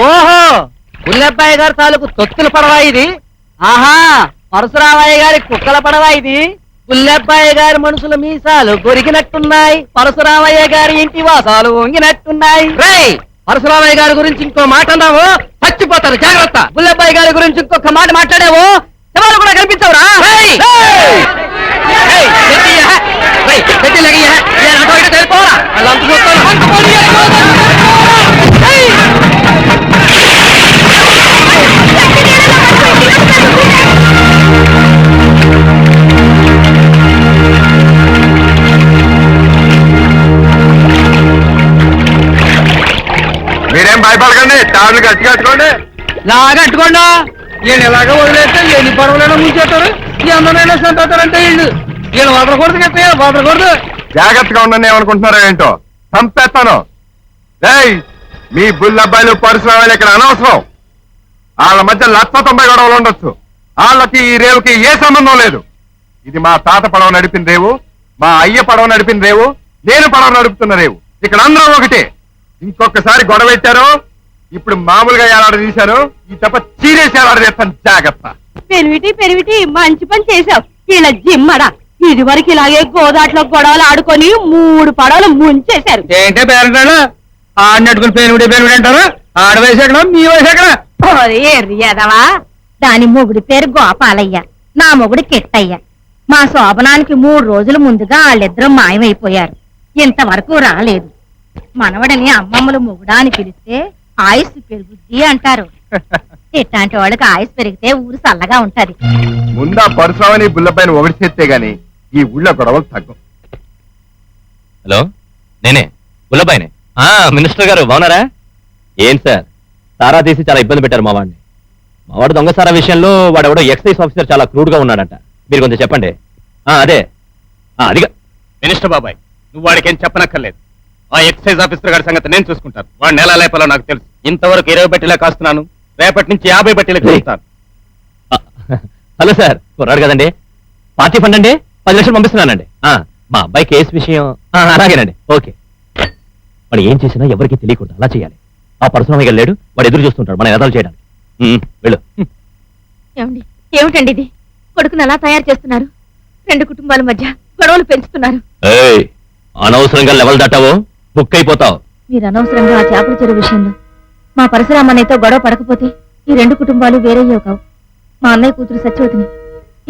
ఓహో! పుల్లబ్బాయి గారు తాలూకు తొత్తుల పడవ ఇది? ఆహా! పరశురామయ్య గారి కుక్కల పడవ ఇది? పుల్లబ్బాయి గారి మనుషుల మీసాలు గొరిగినట్టున్నాయి. పరశురామయ్య గారి ఇంటి వాసాలు వంగినట్టున్నాయి. రేయ్! పరశురామయ్య గారి గురించి ఇంకో మాట అన్నావు? చచ్చిపోతారు జాగ్రత్త. పుల్లబ్బాయి గారి గురించి ఇంకొక మాట మాట్లాడావు? ఎవరు కూడా కనిపించవురా? రేయ్! వెళ్ళిపోరా. తాళ్ళు గట్టి కట్టుకోండి లాగట్టుకోండా ఈయన ఇలాగ వదిలేస్తే ఎన్ని పడవలైనా ముంచేస్తారు. ఎందరైనా చంపేస్తారంటే వీళ్ళు వీళ్ళు వదలకూడదు కదా వదలకూడదు జాగ్రత్తగా ఉండండి ఏమనుకుంటున్నారో ఏంటో. చంపేస్తాను. రేయ్ మీ బుల్లబ్బాయిలు పరిశ్రమలు ఇక్కడ అనవసరం. వాళ్ళ మధ్య లక్ష తొంభై గొడవలు ఉండొచ్చు. వాళ్ళకి ఈ రేవుకి ఏ సంబంధం లేదు. ఇది మా తాత పడవ నడిపిన రేవు మా అయ్య పడవ నడిపిన రేవు నేను పడవ నడుపుతున్న రేవు. ఇక్కడ అందరం ఒకటే. ఇంకొకసారి గొడవ పెట్టారు ఇప్పుడు మామూలుగా ఏలాడ తీశారు ఈ తప్ప చీరేసి ఏలాడ చేస్తాను. జాగ్రత్త. పెరివిటి పెరివిటి మంచి పని చేసావు ఇలా జిమ్మడా. ఇది వరకు ఇలాగే గోదాట్లో గొడవలు ఆడుకొని మూడు పడవలు ముంచేశారు. ఏంటే పేరంటాడు ఆడినట్టుకుని పేరుడి పేరుడి అంటారు. ఆడ వయసు ఎక్కడ? మీ వయసు ఎక్కడ? ఎర్రియదవా దాని మొగుడి పేరు గోపాలయ్య నా మొగుడు కిట్టయ్య. మా శోభనానికి మూడు రోజుల ముందుగా వాళ్ళిద్దరూ మాయమైపోయారు. ఇంతవరకు రాలేదు. మనవడని అమ్మమ్మలు మొగుడా అని పిలిస్తే ఆయుస్ పెరుగుద్ది అంటారు. ఇట్లాంటి వాళ్ళకి ఆయుస్ పెరిగితే ఊరు చల్లగా ఉంటది. ముందా పరశురామని బుల్లపైన ఒకటి చేస్తే గాని ఈ ఊళ్ళో గొడవలు తగ్గం. హలో? నేనే? ఆ మినిస్టర్ గారు బాగున్నారా? ఏం సార్? సారా తీసి చాలా ఇబ్బంది పెట్టారు మా వాడిని. మా వాడు దొంగ సారా విషయంలో వాడు ఎవడో ఎక్సైజ్ ఆఫీసర్ చాలా క్రూడ్గా ఉన్నాడంట. మీరు కొంచెం చెప్పండి. ఆ అదే. ఆ, అదిగా. మినిస్టర్ బాబాయ్ నువ్వు వాడికి ఏం చెప్పనక్కర్లేదు. ఆ ఎక్సైజ్ ఆఫీసర్ గారి సంగతి నేను చూసుకుంటాను. వాడు నెల లేపలో నాకు తెలుసు. ఇంతవరకు ఇరవై బట్టిలా కాస్తున్నాను. రేపటి నుంచి యాభై బట్టీలకు వెళ్తాను ఆ, హలో సార్ కుర్రాడు కదండి. పార్టీ ఫండ్ అండి? పది లక్షలు పంపిస్తున్నానండి. ఆ, మా అబ్బాయి కేసు విషయం. ఆ, అలాగేనండి. ఓకే. వాడు ఏం చేసినా ఎవరికి తెలియకూడదు. అలా చేయాలి. ఆ పరశురామయ్య గారు లేడు వాడు ఎదురు చూస్తుంటాడు మన ఎదాలు చేయడానికి. ఉమ్, వెళ్ళు. ఏమండి? ఏమిటండి ఇది? కొడుకును అలా తయారు చేస్తున్నారు? రెండు కుటుంబాల మధ్య గొడవలు పెంచుతున్నారు. ఏయ్ అనవసరంగా లెవెల్ దాటావో? బుక్ అయిపోతావు మీరు అనవసరంగా ఆ చేపల చెరువు విషయంలో మా పరశురామన్నయ్యతో గొడవ పడకపోతే ఈ రెండు కుటుంబాలు వేరయ్యో కావు. మా అన్నయ్య కూతురు సత్యవతిని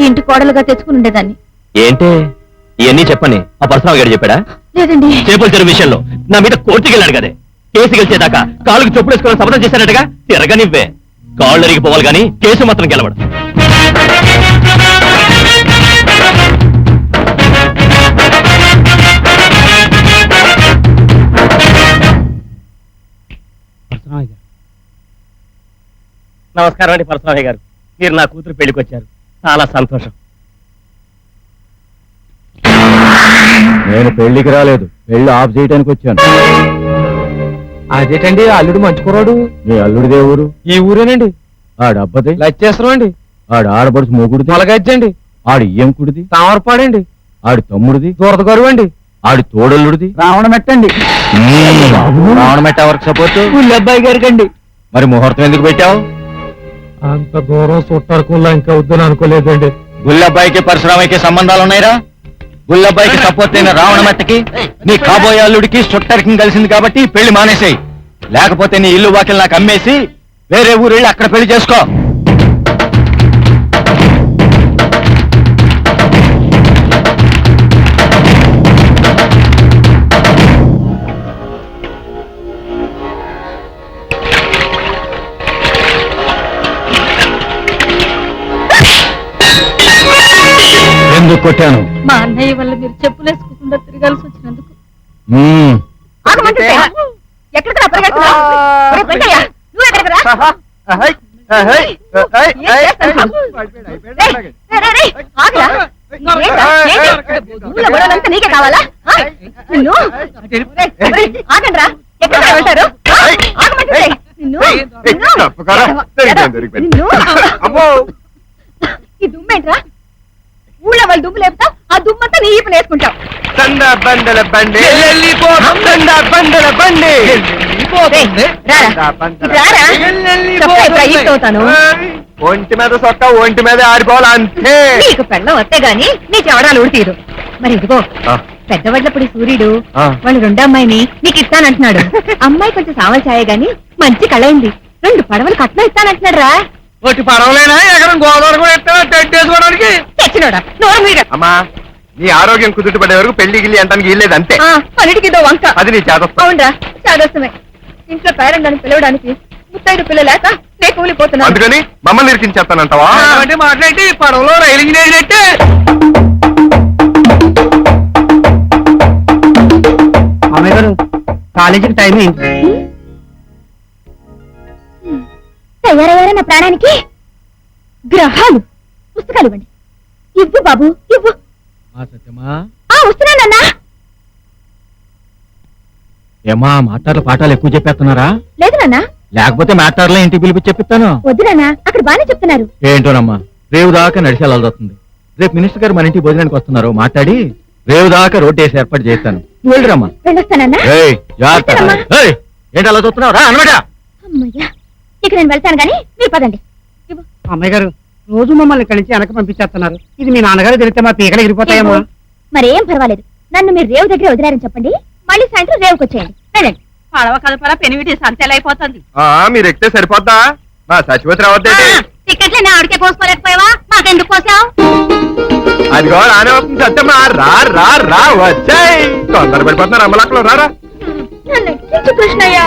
ఈ ఇంటి కోడలుగా తెచ్చుకుని ఉండేదాన్ని. ఏంటే? ఇవన్నీ చెప్పని ఆ పరశురామ గారు చెప్పాడా? లేదండి. చేపల చెరువు విషయంలో నా మీద కోర్టుకి వెళ్ళాడు కదే. కేసు గెలిచేదాకా కాళ్ళకు చెప్పులు వేసుకొని శపథం చేశాడటగా తిరగనివ్వే. కాళ్ళు అరిగిపోవాలి కానీ కేసు మాత్రం గెలవడు. నమస్కారం అండి పరశురామయ్య గారు. మీరు నా కూతురు పెళ్ళికి వచ్చారు చాలా సంతోషం. నేను పెళ్ళికి రాలేదు. పెళ్ళి ఆఫ్ చేయడానికి వచ్చాను. అదేటండి అల్లుడు మంచి కుర్రాడు. నీ అల్లుడిదే ఊరు? ఈ ఊరేనండి. ఆడు అబ్బది? లచ్చేస్తున్నాం అండి ఆడు ఆడపడుచు మొగుడిది మొలగజ్జండి ఆడు ఏంకుడిది తామరపాడండి. ఆడి తమ్ముడిది? దూరద గరువు అండి ఆడి తోడల్లుడిది? రావణ మెట్టండి రావణ మెట్ట ఎవరికి సపోర్ట్? అబ్బాయి గారికి అండి మరి ముహూర్తం ఎందుకు పెట్టావు? అంత దూరం చుట్టారుకుల్లా ఇంకా వద్దని అనుకోలేదండి. గుల్లబ్బాయికి పరశురామయ్యకి సంబంధాలు ఉన్నాయిరా గుల్లబ్బాయికి సపోర్ట్ అయిన రావణ మెట్టకి నీ కాబోయే అల్లుడికి చుట్టరికం కలిసింది కాబట్టి పెళ్ళి మానేసేయి. లేకపోతే నీ ఇల్లు వాకిల్ నాకు అమ్మేసి వేరే ఊరు వెళ్ళి అక్కడ పెళ్ళి చేసుకో. కొట్టాను మా అన్నయ్య వల్ల మీరు చెప్పులేసుకోకుండా తిరగాల్సి వచ్చినందుకు నీకే కావాలా ఆగండ్రా. నిన్ను నిన్ను ఈ దుమ్మేంట్రా ఊళ్ళో వాళ్ళు దుమ్ము లేపుతావు ఆ దుమ్మంతా నీ ఈపు వేసుకుంటావు. దండ బండల బండి. దండ బండల బండి. ఒంటి మీద సొక్క ఒంటి మీద ఆడిపోవాలి అంతే. నీకు పెళ్ళం వస్తే గాని నీ చెవడాలు ఊడితీరు మరి ఇదిగో పెద్దవాళ్ళప్పుడు సూర్యుడు. వాళ్ళు రెండో అమ్మాయిని నీకు ఇస్తానంటున్నాడు. అమ్మాయి కొంచెం సావల్ ఛాయ గాని మంచి కళయింది రెండు పడవలు కట్నం ఇస్తానంటున్నాడు రా ఒకటి పడవలేనా? ఎకరం గోదావరి కూడా ఎత్తా టెంట్ వేసుకోవడానికి తెచ్చినోడా? నోరు మీద అమ్మా నీ ఆరోగ్యం కుదుట పడే వరకు పెళ్ళి గిల్లి అంటానికి వీల్లేదు అంతే. అన్నిటికీ ఇదో వంక. అది నీ చేదస్తం అవునరా చాదస్తమే ఇంట్లో పేరెంట్ పిలవడానికి ముత్తైదు పిల్ల లేక నే కూలిపోతున్నాను అందుకని మమ్మల్ని ఇరికించేస్తానంటావా అంటే మాట్లాడి పడవలో రైలు ఇంజిన్ వేసినట్టే అమ్మాయి గారు కాలేజీకి టైం అయింది. తయారయ్యారా నా ప్రాణానికి గ్రహాలు పుస్తకాలు ఇవ్వండి. ఇవ్వు బాబు ఇవ్వు. వస్తున్నానన్నా ఏమా మాట్లాడలు పాఠాలు ఎక్కువ చెప్పేస్తున్నారా? లేదు నాన్న. లేకపోతే మాట్లాడలే ఇంటికి పిలిపి చెప్పిస్తాను. వద్దు నాన్న అక్కడ బానే చెప్తున్నారు. ఏంటోనమ్మా రేవు దాకా నడిచి వెళ్ళాల్సి రేపు మినిస్టర్ గారు మన ఇంటికి భోజనానికి వస్తున్నారు మాట్లాడి రేవు దాకా రోడ్ వేసి ఏర్పాటు చేస్తాను. వెళ్ళిరమ్మా. వెళ్ళొస్తానన్నా. ఏంటి అలా చూస్తున్నావు? రా అనమాట. అమ్మయ్యా. ఇక నేను వెళ్తాను గాని మీరు పదండి. అమ్మాయి గారు రోజు మమ్మల్ని ఇక్కడి నుంచి వెనక పంపించేస్తున్నారు. ఇది మీ నాన్నగారు తెలిస్తే మా పీకలు ఎగిరిపోతాయేమో. మరేం పర్వాలేదు. నన్ను మీరు రేవు దగ్గర వదిలారని చెప్పండి. మళ్ళీ సాయంత్రం రేవుకి వచ్చేయండి. వెళ్ళండి. పడవ కలపల సంతెలైపోతుంది ఆ, మీరు ఎక్కితే సరిపోద్దా? మా సచివతి రావద్దేంటి టికెట్లే ఆవిడకే కోసుకోలేకపోయావా మాకెందుకు కోసావు అదిగో రానే వస్తుంది. సత్యమ్మా రా రా రా వచ్చాయి. తొందర పడిపోతున్నారు అమ్మలక్కలు రారా కృష్ణయ్య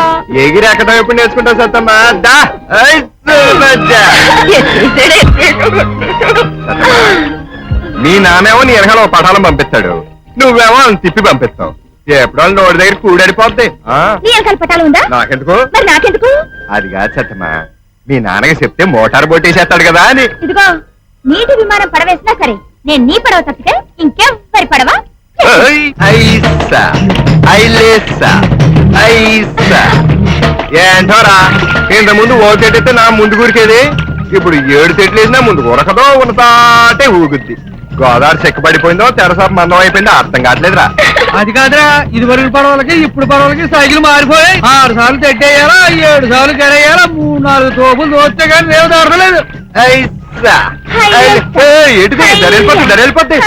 ఎగిరి ఎక్కడం ఎప్పుడు నేర్చుకుంటావు సత్తమ్మా? దా మీ నానేమో నీ వెనకాల ఒక పటాలం పంపిస్తాడు. నువ్వేమో వాళ్ళని తిప్పి పంపిస్తావు. ఎప్పుడు నోటి దగ్గర కూడడిపోద్ది నీ నాకెందుకు? అది కాదు సత్తమ్మా. మీ నాన్నకి చెప్తే మోటార్ బొట్టేసేస్తాడు కదా అని. ఇదిగో నీటి విమానం పడవేసినా సరే నేను నీ పడవ తప్పితే ఇంకెవ్వరి పడవ? ఐసా ఐలేసా ఐసా. ఏంటోరా ఇంత ముందు ఓ చెట్టు అయితే నా ముందు కూరికేది? ఇప్పుడు ఏడు చెట్లు వేసినా ముందు ఉరకదో ఉన్నతాటే ఊగుద్ది. గోదావరి చెక్క పడిపోయిందో తెరసాప మందం అయిపోయిందో అర్థం కావట్లేదురా. అది కాదురా ఇది వరకు పడవలకి ఇప్పుడు పడవలకి సైకిల్ మారిపోయి ఆరు సార్లు తెట్టేయాలా ఏడు సార్లు గడేయాలా మూడు నాలుగు తోపులు దోస్తే కానీ రేవు దొరకలేదు ఏయ్, ఎటుది దరెళ్ళిపోతుంది దరెళ్ళిపోతుంది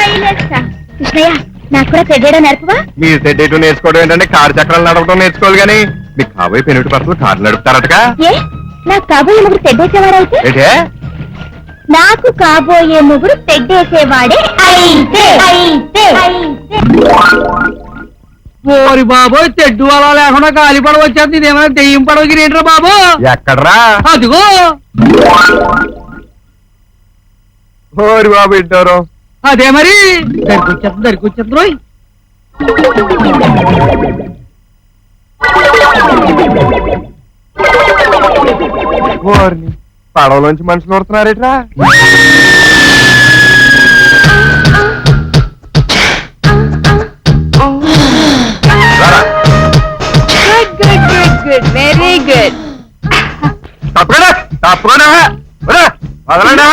కృష్ణయ్య నాకు కూడా తెడ్డేయడం నేర్పవా? మీరు తెడ్డేటు నేర్చుకోవడం ఏంటంటే కారు చక్రాలు నడపడం నేర్చుకోవాలి కానీ మీకు కాబోయే పెనుటి పర్సలు కారు నడుపుతారటగా? ఏ? నాకు కాబోయే ముగ్గురు తెడ్డేసేవాడైతే ఏంటే? నాకు కాబోయే ముగ్గురు తెడ్డేసేవాడే అయితే. అయితే. ఓరి బాబోయ్ తెడ్డు అలా లేకుండా గాలి పడవ వచ్చేది ఇదేమైనా దెయ్యం పడవకి రేంట్రా బాబు? ఎక్కడరా? అదిగో. ఓరి బాబు ఇంటారు అదే మరి. దరికొచ్చేస్తుంది దరికొచ్చేస్తుంది రోయ్. పడవలోంచి మనుషులు వస్తున్నారేట్రా రారా. Good good good very good తప్పకుండా తప్పకుండా. వదలండి.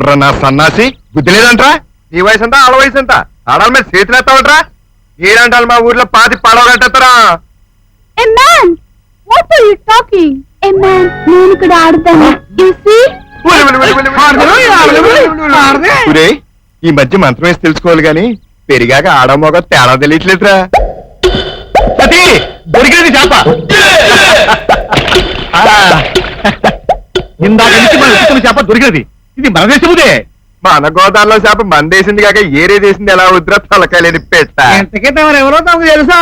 కుర్ర నా సన్నాసి బుద్ధి లేదంట్రా నీ వయసు ఎంత ఆడ వయసు ఎంత ఆడాల మీద చేతులు ఎత్తావంట్రా ఏడంటాలు మా ఊర్లో పాతి పడవ కట్టేస్తారా hey man what are you talking hey man నేను కూడా ఆడుతాను యు సీ ఒరేయ్, ఈ మధ్య మంత్రం వేసి తెలుసుకోవాలి గాని పెరిగాక ఆడమోగ తేడా తెలియట్లేదురా సతీ దొరికినది చేప ఇందాక నుంచి మన చేప దొరికినది ఇది మన దేశముదే. మన గోదావరిలో చేప మందేసింది కాక ఏరే చేసింది ఎలా వద్దురా తలకాయలేని పెట్ట ఎంతకీ తమరు ఎవరో తమకు తెలుసా?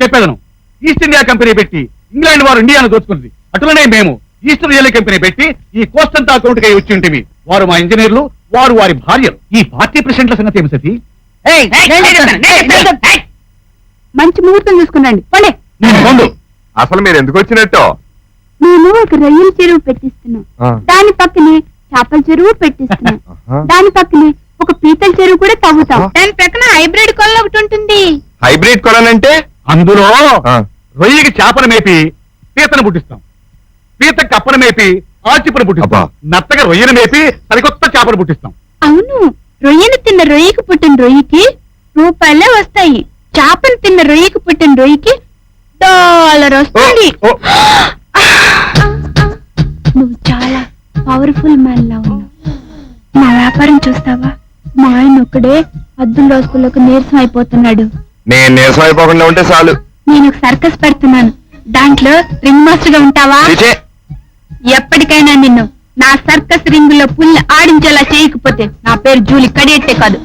చెప్పేదను. ఈస్ట్ ఇండియా కంపెనీ పెట్టి ఇంగ్లాండ్ వారు ఇండియాను దోచుకున్నది. అట్లనే మేము ఈస్ట్ రియల్ కంపెనీ పెట్టి ఈ కోస్ట్ అంతా అకౌంట్ కై వచ్చి ఉంటివి వారు మా ఇంజనీర్లు వారు వారి భార్యలు. ఈ పార్టీ ప్రెసిడెంట్ల సంగతి ఏమి సతీ? మంచి ముహూర్తం చూసుకున్నాండి పోలే అసలు మీరు ఎందుకు వచ్చినట్టు? మేము ఒక రొయ్యల చెరువు పెట్టిస్తున్నాం. దాని పక్కనే చేపల చెరువు పెట్టిస్తున్నాం. దాని పక్కనే ఒక పీతల చెరువు కూడా తవ్వుతాం. దాని పక్కన హైబ్రిడ్ కొల్ల ఒకటి ఉంటుంది. హైబ్రిడ్ కొలనంటే అందులో. రొయ్యకి చేపను మేపి పీతను పుట్టిస్తాం. పీత కప్పను మేపి ఆచిపను పుట్టిస్తాం. నత్తగా రొయ్యను మేపి సరికొత్త చేపను పుట్టిస్తాం. అవును రొయ్యను తిన్న రొయ్యకి పుట్టిన రొయ్యకి రూపాయలే వస్తాయి. చేపను తిన్న రొయ్యకి పుట్టిన రొయ్యకి డాలర్ వస్తుంది. పవర్ఫుల్ మ్యాన్ లా ఉన్నావు. మా వ్యాపారం చూస్తావా? మా ఆయన ఒక్కడే అద్దుల రోజులకు నీరసం అయిపోతున్నాడు. నేను నీరసం అయిపోకుండా ఉంటే చాలు. నేను ఒక సర్కస్ పెడుతున్నాను. దాంట్లో రింగ్ మాస్టర్గా ఉంటావా ఎప్పటికైనా నిన్ను నా సర్కస్ రింగ్లో పుల్లి ఆడించేలా చేయకపోతే నా పేరు జూలి కడియట్టే కాదు.